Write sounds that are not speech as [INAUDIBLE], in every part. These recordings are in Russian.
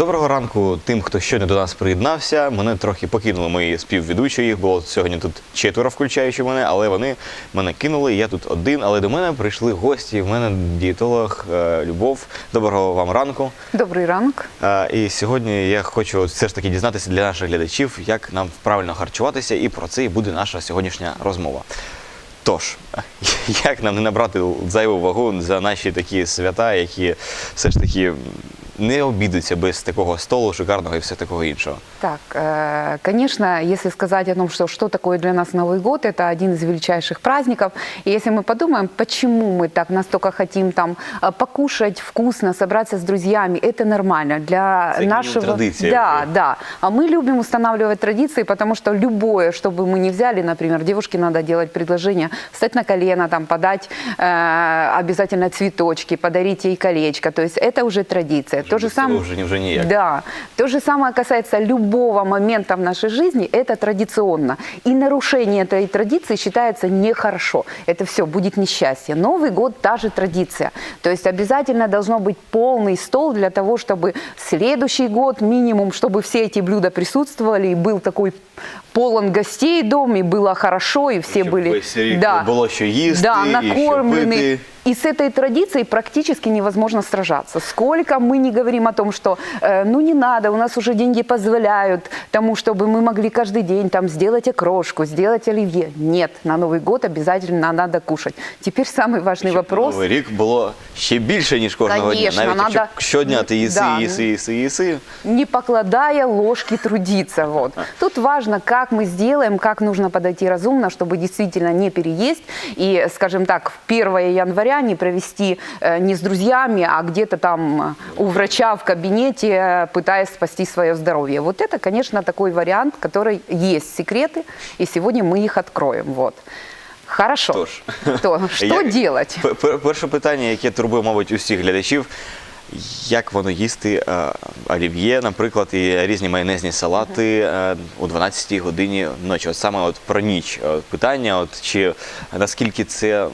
Доброго ранку тим, хто щойно до нас приєднався. Мене трохи покинули мої співведучі. Їх було сьогодні тут четверо, включаючи мене, але вони мене кинули. Я тут один. Але до мене прийшли гості. В мене дієтолог е, Любов. Доброго вам ранку. Добрий ранок. Е, І сьогодні я хочу все ж таки дізнатися для наших глядачів, як нам правильно харчуватися, і про це і буде наша сьогоднішня розмова. Тож, [LAUGHS] як нам не набрати зайву вагу за наші такі свята, які все ж таки не обійдуться без такого столу шикарного і все такого іншого. Так, э, конечно, если сказать о том, что, что такое для нас Новый год, это один из величайших праздников. И если мы подумаем, почему мы так настолько хотим там э, покушать вкусно, собраться с друзьями, это нормально для Это нашего... традиция Да, уже. да. А мы любим устанавливать традиции, потому что любое, что бы мы ни взяли, например, девушке надо делать предложение, встать на колено, там, подать э, обязательно цветочки, подарить ей колечко. То есть это уже традиция. То же самое... вже, вже ніяк. Да. То же самое касается любого момента в нашей жизни, это традиционно. И нарушение этой традиции считается нехорошо. Это все будет несчастье. Новый год – та же традиция. То есть обязательно должно быть полный стол для того, чтобы следующий год минимум, чтобы все эти блюда присутствовали, и был такой полон гостей дом, и было хорошо, и все Щоб были весь рік було що їсти, да, і що накормлены. пити. И с этой традицией практически невозможно сражаться. Сколько мы не говорим о том, что э, ну не надо, у нас уже деньги позволяют тому, чтобы мы могли каждый день там сделать окрошку, сделать оливье. Нет, на Новый год обязательно надо кушать. Теперь самый важный Щоб вопрос. Новий рік було ще більше, ніж кожного Конечно, дня. Навіть надо- якщо щодня ти їси, Да. їси, їси, їси. не покладая ложки трудиться. Вот. Тут важно, как мы сделаем, как нужно подойти разумно, чтобы действительно не переесть и, скажем так, в 1 января не провести э, не с друзьями, а где-то там э, у врача в кабинете, э, пытаясь спасти свое здоровье. Вот это, конечно, такой вариант, который есть секреты, и сегодня мы их откроем. Вот. Хорошо. Тож. То, что Як- делать? Пер- пер- Перше питання, яке турбує, мабуть, усіх глядачів. Як воно їсти е, олів'є, наприклад, і різні майонезні салати у о 12-й годині ночі? От саме от про ніч От питання, от чи наскільки це е,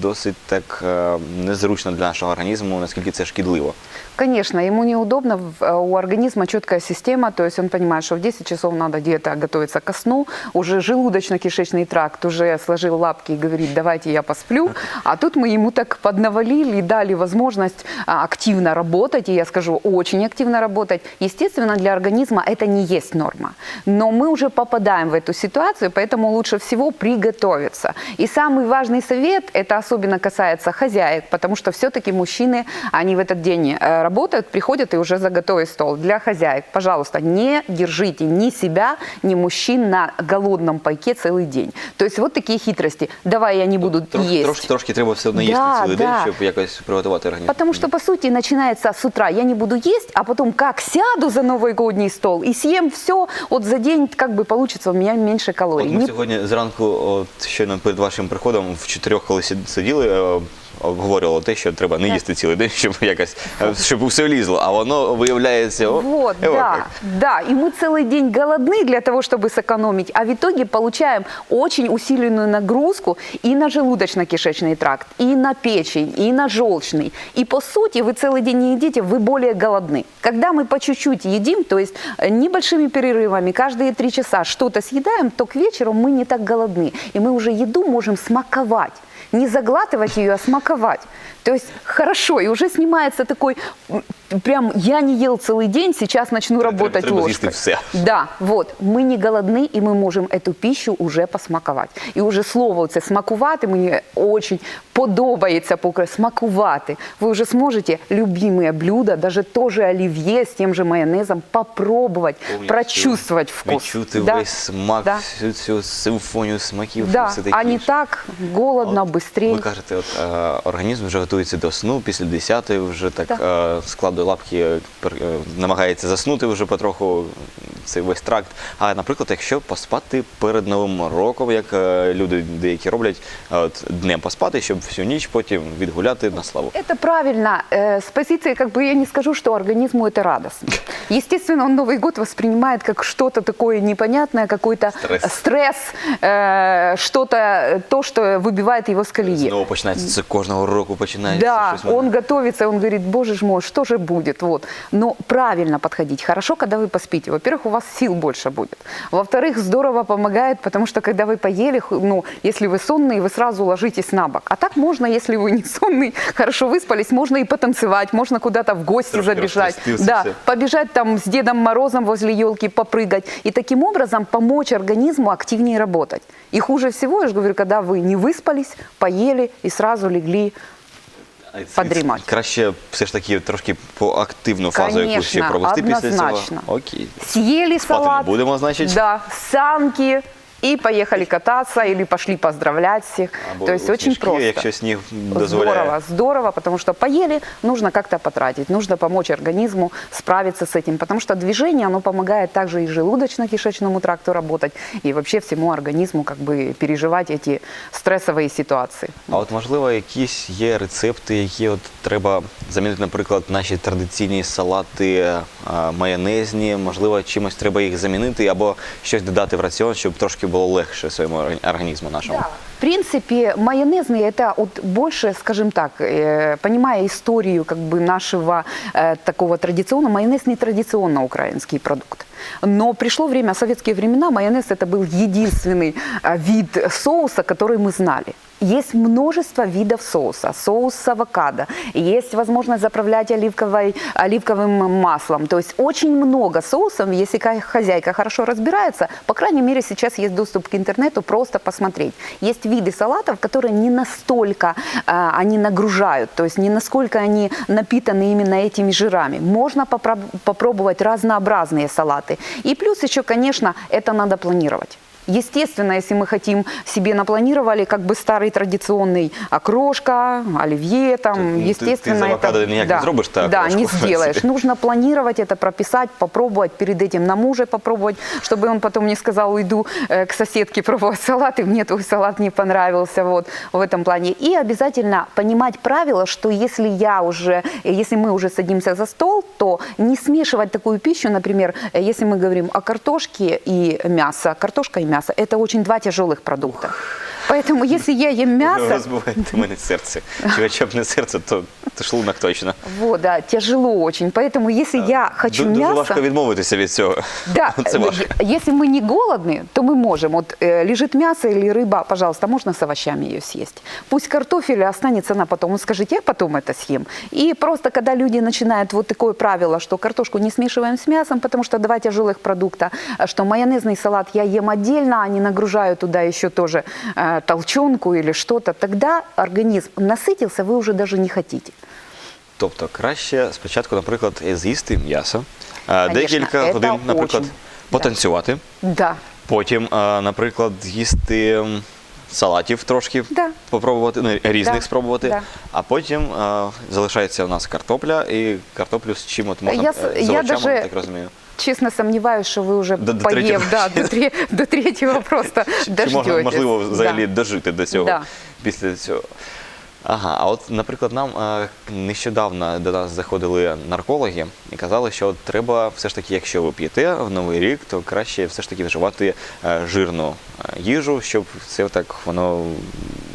досить так е, незручно для нашого організму, наскільки це шкідливо? Конечно, ему неудобно, э, у организма четкая система, то есть он понимает, что в 10 часов надо где-то готовиться ко сну, уже желудочно-кишечный тракт уже сложил лапки и говорит, давайте я посплю, а тут мы ему так поднавалили и дали возможность а, активно работать, и я скажу, очень активно работать. Естественно, для организма это не есть норма, но мы уже попадаем в эту ситуацию, поэтому лучше всего приготовиться. И самый важный совет, это особенно касается хозяек, потому что все-таки мужчины, они в этот день э, работают, приходят и уже за готовый стол. Для хозяек, пожалуйста, не держите ни себя, ни мужчин на голодном пайке целый день. То есть вот такие хитрости. Давай я не буду Трош, есть. трошки, трошки треба все одно їсти Да, цілий да. день, щоб якось приготувати організм. Потому что, по сути, начинается с утра. Я не буду есть, а потом как сяду за новогодний стол и съем все, вот за день как бы получится у меня меньше калорий. От ми Не- сьогодні зранку, от щойно перед вашим приходом, в чотирьох, коли сид- сиділи, е, обговорювали те, що треба не їсти цілий день, щоб якось е, щоб все лізло. А воно виявляється. О, Вот, е, о, да, як. да. И мы целый день голодны для того, чтобы сэкономить, а в итоге получаем очень усиленную нагрузку и на желудочно-кишечный тракт, и на печень, и на желчный. И по сути вы целый день не едите, вы более голодны. Когда мы по чуть-чуть едим, то есть э, небольшими перерывами, каждые три часа что-то съедаем, то к вечеру мы не так голодны. И мы уже еду можем смаковать. Не заглатывать ее, а смаковать. То есть хорошо, и уже снимается такой, прям я не ел целый день, сейчас начну Треба- работать треба з'їсти ложкой. все. Да, вот, мы не голодны, и мы можем эту пищу уже посмаковать. І уже слово це смакувати мені очень подобається поки смакувати. Ви вже зможете любимые блюда, даже тоже оливье с тем же майонезом попробовать, Повністю прочувствовать вкус. Відчути Да. весь смак, Да. всю цю симфонію смаків, Да, все таке а не інше. так голодно, От быстрее. Ви кажете, от, е, організм вже готується до сну, після 10-ї вже так Так. е, складує лапки, е, пер- е, намагається заснути вже потроху. цей весь тракт. А наприклад, якщо поспати перед Новим роком, як е, люди деякі роблять, е, от днем поспати, щоб всю ніч потім відгуляти на славу. Это правильно. Э, С позиции, как бы я не скажу, что организму это радостно. [LAUGHS] Естественно, он Новый год воспринимает как что-то такое непонятное, какой-то Стресс. стресс, э, что-то, э, то, что выбивает его с колеи. Знову починається це кожного року починається. Да, щось в мене. он готовится, он говорит, боже ж мой, что же будет? Вот. Но правильно подходить. Хорошо, когда вы поспите. Во-первых, у вас сил больше будет. Во-вторых, здорово помогает, потому что когда вы поели, ну, если вы сонный, вы сразу ложитесь на бок. А так можно, если вы не сонный, хорошо выспались, можно и потанцевать, можно куда-то в гости Трошки забежать. Да, всё. побежать там с Дедом Морозом возле елки, попрыгать. И таким образом помочь организму активнее работать. И хуже всего, я же говорю, когда вы не выспались, поели и сразу легли Подрімати. Краще все ж таки трошки по активну фазу якусь ще провести після однозначно. цього. Окей. съели Спать салат. не будемо, значить. Да, санки и поехали кататься или пошли поздравлять всех. Або То есть у очень сніжки, просто. якщо сніг дозволяє. Здорово, здорово, потому что поели, нужно как-то потратить, нужно помочь организму справиться с этим, потому что движение, оно помогает также и желудочно-кишечному тракту работать, и вообще всему организму как бы переживать эти стрессовые ситуации. А от можливо, якісь є рецепти, які от треба замінити, наприклад, наші традиційні салати е, майонезні, можливо, чимось треба їх замінити або щось додати в раціон, щоб трошки було легше своєму органі- організму нашому. В принципе, майонезные это вот больше, скажем так, э, понимая историю как бы нашего э, такого традиционного, майонез не традиционно украинский продукт. Но пришло время, в советские времена майонез это был единственный э, вид соуса, который мы знали. Есть множество видов соуса. Соус с авокадо. Есть возможность заправлять оливковой, оливковым маслом. То есть очень много соусов. Если ка- хозяйка хорошо разбирается, по крайней мере, сейчас есть доступ к интернету, просто посмотреть. Есть виды салатов, которые не настолько а, они нагружают, то есть не насколько они напитаны именно этими жирами. Можно попроб- попробовать разнообразные салаты. И плюс еще, конечно, это надо планировать. Естественно, если мы хотим себе напланировали как бы старый традиционный окрошка, оливье, там, Ну, ты- ты естественно, из авокадо это... никак не сделаешь, так, Да, не сделаешь. Нужно планировать это, прописать, попробовать перед этим на муже попробовать, чтобы он потом не сказал, уйду э, к соседке пробовать салат, и мне твой салат не понравился, вот, в этом плане. И обязательно понимать правило, что если я уже, э, если мы уже садимся за стол, то не смешивать такую пищу, например, э, если мы говорим о картошке и мясо, картошка и мясо, это очень два тяжелых продукта. Поэтому если я ем мясо, Розбиваєте у мене серце. Чи хоча б не серце, то, то шлунок точно. вот, да, тяжело очень. Поэтому если я хочу Ду- Дуже мясо... важко відмовитися від цього. Да, [LAUGHS] Це э, важко. е- если мы не голодны, то мы можем. Вот э, лежит мясо или рыба, пожалуйста, можно с овощами ее съесть. Пусть картофель останется на потом. Вы скажите, я потом это съем. И просто когда люди начинают вот такое правило, что картошку не смешиваем с мясом, потому что два тяжелых продукта, а что майонезный салат я ем отдельно, а не нагружаю туда еще тоже э, толченку или что-то, тогда организм насытился, вы уже даже не хотите. Тобто краще спочатку, наприклад, з'їсти м'ясо, а, Конечно, декілька це годин, наприклад, очень, потанцювати. Да. Потім, а, наприклад, з'їсти м, Салатів трошки, Да. попробувати, ну, різних Да, спробувати. да. А потім а, залишається у нас картопля, і картоплю з чим от можна Я е, з я овочами, даже- так розумію. Честно сомневаюсь, что вы уже До- до поев, третьего. да, до, тре- до третьего просто [LAUGHS] Чи дождетесь. можна, можливо, взагалі Да. дожити до цього Да. після цього. Ага, а от, наприклад, нам е, нещодавно до нас заходили наркологи і казали, що от треба все ж таки, якщо ви п'єте в новий рік, то краще все ж таки вживати е, жирну е, їжу, щоб це так воно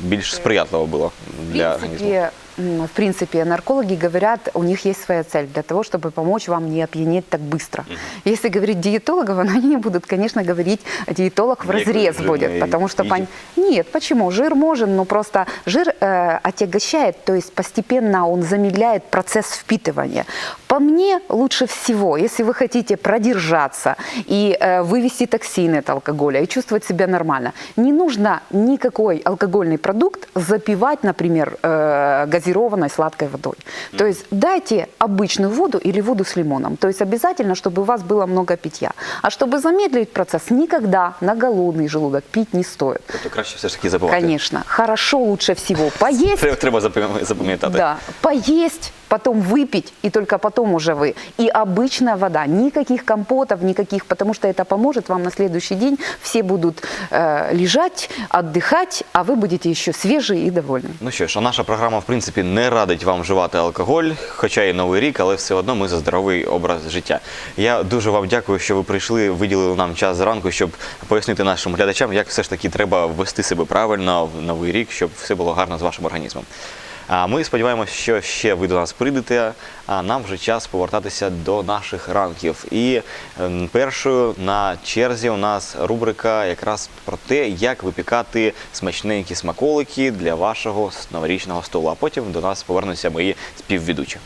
більш сприятливо було для організму. В принципе, наркологи говорят, у них есть своя цель для того, чтобы помочь вам не опьянеть так быстро. Если говорить диетологов, [LAUGHS] они не будут, конечно, говорить, диетолог в разрез будет, потому что... пон- Нет, почему? Жир можем, но просто жир э, отягощает, то есть постепенно он замедляет процесс впитывания. По мне, лучше всего, если вы хотите продержаться и э, вывести токсины от алкоголя и чувствовать себя нормально, не нужно никакой алкогольный продукт запивать, например, э, газированной сладкой водой. То есть дайте обычную воду или воду с лимоном. То есть обязательно, чтобы у вас было много питья. А чтобы замедлить процесс, никогда на голодный желудок пить не стоит. Тобто краще все ж таки забувати. Конечно, хорошо лучше всего [LAUGHS] поесть, Треба, треба запам- запам'ятати. да, поесть, потом выпить, и только потом уже вы. И обычная вода, никаких компотов, никаких, потому что это поможет вам на следующий день. Все будут э, лежать, отдыхать, а вы будете еще свежие и довольны. Ну що ж, а наша програма, в принципі, не радить вам вживати алкоголь, хоча і новий рік, але все одно ми за здоровий образ життя. Я дуже вам дякую, що ви прийшли, виділили нам час зранку, щоб пояснити нашим глядачам, як все ж таки треба вести себе правильно в новий рік, щоб все було гарно з вашим організмом. Ми сподіваємося, що ще ви до нас прийдете. А нам вже час повертатися до наших ранків. І ем, першою на черзі у нас рубрика якраз про те, як випікати смачненькі смаколики для вашого новорічного столу. А потім до нас повернуться мої співведучі.